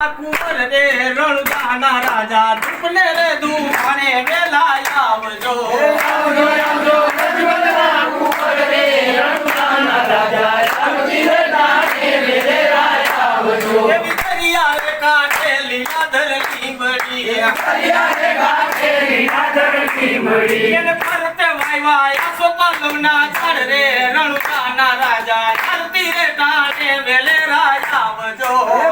कुंवर रे रणदाना राजा तुमने रे दुआने रे लाया जो आवजो आवजो रजवना कुंवर रे रणदाना राजा तुमने रे दाने रे रे लाया जो ये दरिया रे काटे लीला धरली बड़ी दरिया रे काटे लीला धरली बड़ी ये भरत वाई वाई सो पलवना चढ़ रे रणदाना राजा धरती रे दाने रे लाया जो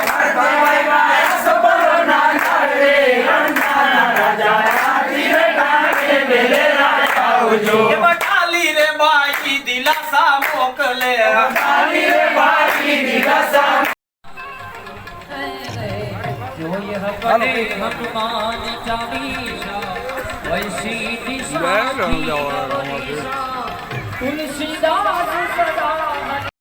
એ બટાલી રે બાઈ દિલાસા મોકલે. જોઈએ હમને હનુમાન ચાલીસા વૈસી દિશા તુલસીદાસ સદા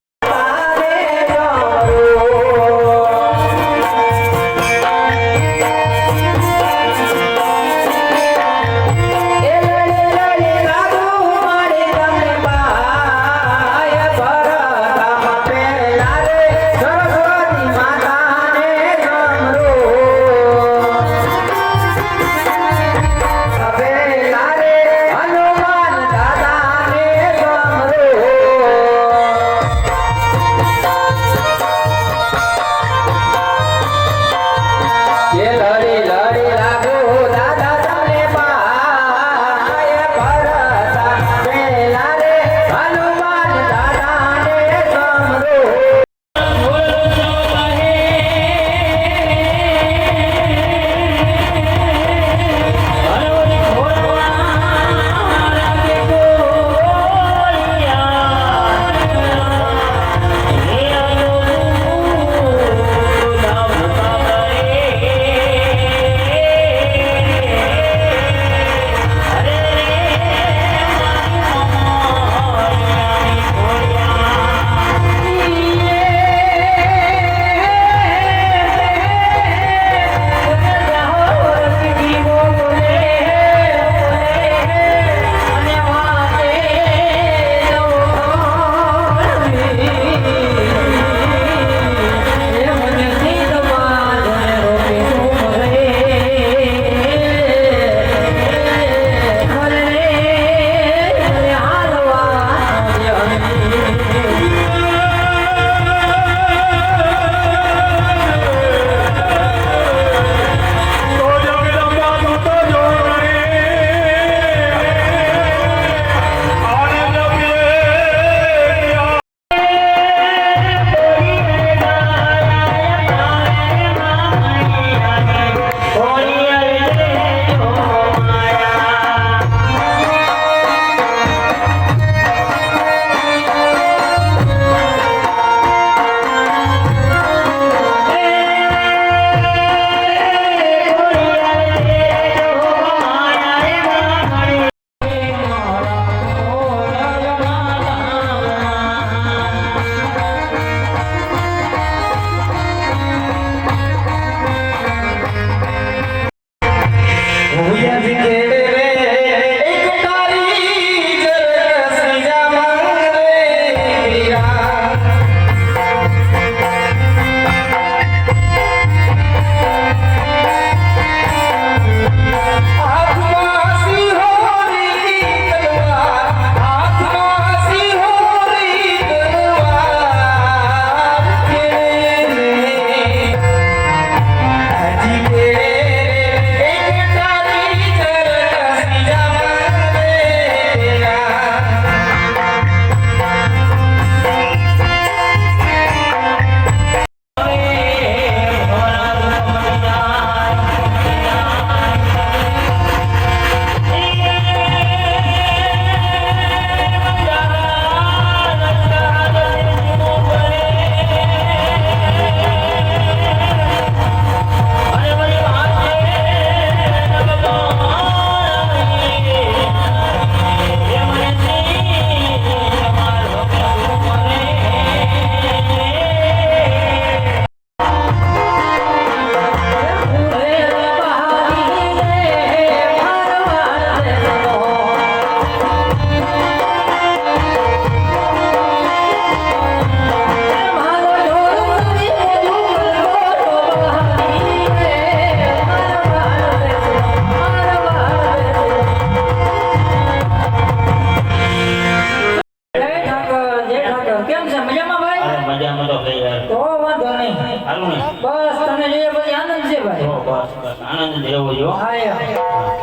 આનંદ જ રહેવો જો હા યાર.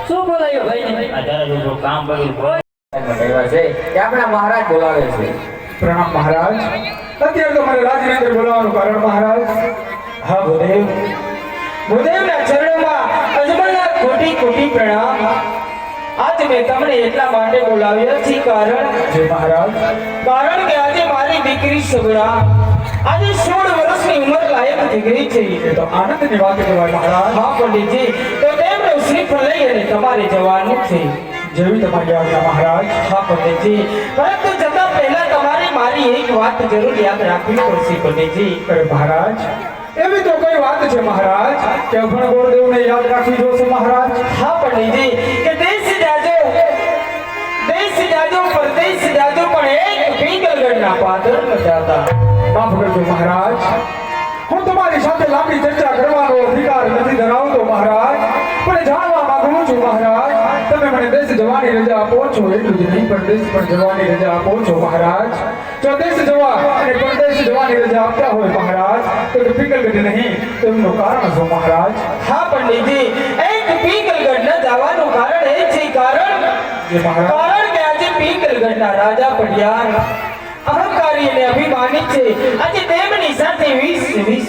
શું બોલાયો ભાઈ આ જરા કામ પડ્યું એવા છે. કે આપણા મહારાજ બોલાવે છે. પ્રણામ મહારાજ. અત્યારે તો મારે રાજની બોલાવવાનું કારણ મહારાજ. હા ભૂદેવ. ભૂદેવના ચરણોમાં અજમલના કોટી કોટી પ્રણામ. આજ મેં તમને એટલા માટે બોલાવ્યા છે કારણ જે મહારાજ. કારણ કે આજે મારી દીકરી સગડા. આજે સોળ વર્ષની ઉંમર લાયક દીકરી છે એ તો આનંદની વાત કહેવાય મહારાજ હા પંડિતજી તો તેમનું શ્રીફળ લઈ અને તમારે જવાનું છે જેવી તમારી આજ્ઞા મહારાજ હા પંડિતજી પરંતુ જતા પહેલા તમારે મારી એક વાત જરૂર યાદ રાખવી પડશે પંડિતજી અરે મહારાજ એવી તો કઈ વાત છે મહારાજ કે અભણ ગોરદેવને યાદ રાખવી જોશે મહારાજ હા પંડિતજી કે દેશ જાજો દેશ જાજો પરદેશ જાજો પણ એક પિંગલગઢના પાદર ન જાતા માફ કરજો મહારાજ હું તમારી સાથે લાંબી ચર્ચા કરવાનો અધિકાર નથી ધરાવતો મહારાજ. પણ જાણવા માંગુ છું મહારાજ. તમે મને દેશ જવાની રજા આપો છો એટલું જ નહીં પણ દેશ પણ જવાની રજા આપો છો મહારાજ. જો દેશ જવા અને પરદેશ જવાની રજા આપતા હોય મહારાજ તો પીકલગઢ નહીં તો એમનું કારણ શું મહારાજ? હા પંડિતજી એક પીકલગઢ ન જવાનું કારણ એ છે કારણ કારણ કે આજે પિંગલગઢના રાજા પડ્યા. અહંકારી અને અભિમાની છે. આજે તેમની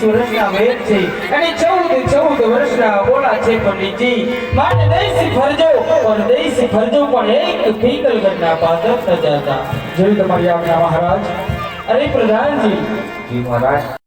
સાથે 20 20 વર્ષના વેદ છે અને ચૌદ ચૌદ વર્ષના ઓલા છે પંડિતજી. માટે દેશી ફરજો પરદેશી ફરજો પણ એક પીકલગઢના પાદર સજાતા જતા તમારી આજ્ઞા મહારાજ? અરે પ્રધાનજી. જી, મહારાજ.